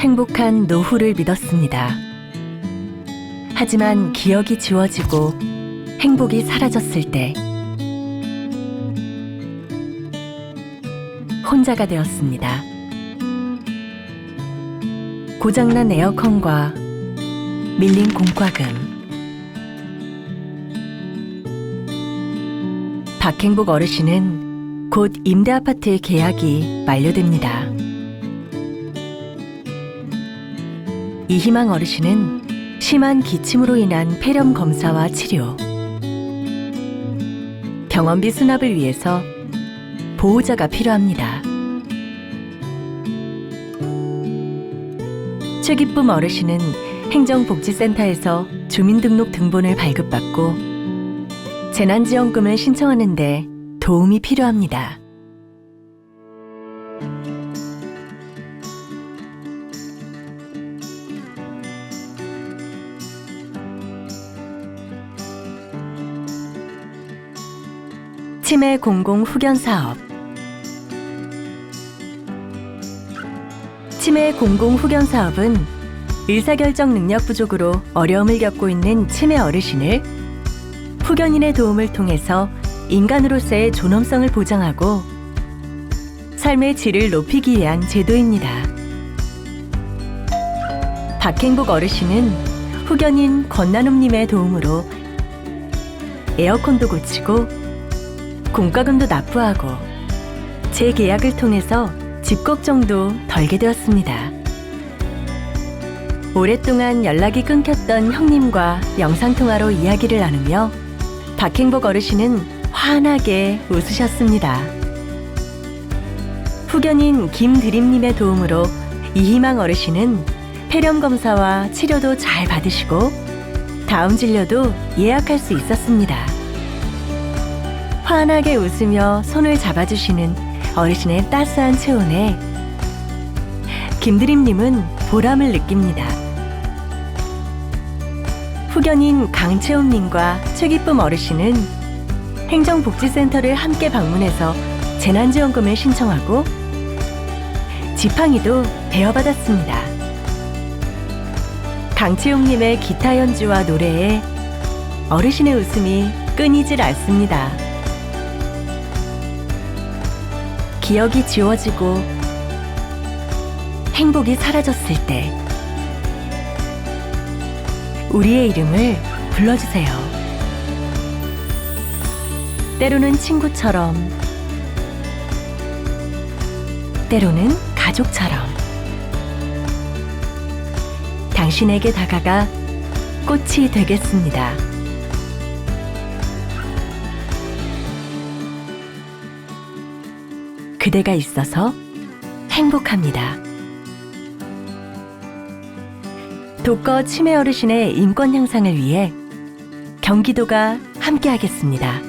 행복한 노후를 믿었습니다. 하지만 기억이 지워지고 행복이 사라졌을 때 혼자가 되었습니다. 고장난 에어컨과 밀린 공과금 박행복 어르신은 곧 임대 아파트 계약이 만료됩니다. 이희망 어르신은 심한 기침으로 인한 폐렴 검사와 치료, 병원비 수납을 위해서 보호자가 필요합니다. 최기쁨 어르신은 행정복지센터에서 주민등록 등본을 발급받고 재난지원금을 신청하는데 도움이 필요합니다. 치매 공공 후견 사업 치매 공공 후견 사업은 의사결정 능력 부족으로 어려움을 겪고 있는 치매 어르신을 후견인의 도움을 통해서 인간으로서의 존엄성을 보장하고 삶의 질을 높이기 위한 제도입니다. 박행복 어르신은 후견인 권나눔님의 도움으로 에어컨도 고치고 공과금도 납부하고 재계약을 통해서 집 걱정도 덜게 되었습니다. 오랫동안 연락이 끊겼던 형님과 영상통화로 이야기를 나누며 박행복 어르신은 환하게 웃으셨습니다. 후견인 김드림님의 도움으로 이희망 어르신은 폐렴 검사와 치료도 잘 받으시고 다음 진료도 예약할 수 있었습니다. 환하게 웃으며 손을 잡아주시는 어르신의 따스한 체온에 김드림님은 보람을 느낍니다. 후견인 강채훈님과 최기쁨 어르신은 행정복지센터를 함께 방문해서 재난지원금을 신청하고 지팡이도 대여받았습니다. 강채용님의 기타 연주와 노래에 어르신의 웃음이 끊이질 않습니다. 기억이 지워지고 행복이 사라졌을 때 우리의 이름을 불러주세요. 때로는 친구처럼, 때로는 가족처럼 당신에게 다가가 꽃이 되겠습니다. 그대가 있어서 행복합니다. 독거 치매 어르신의 인권 향상을 위해 경기도가 함께하겠습니다.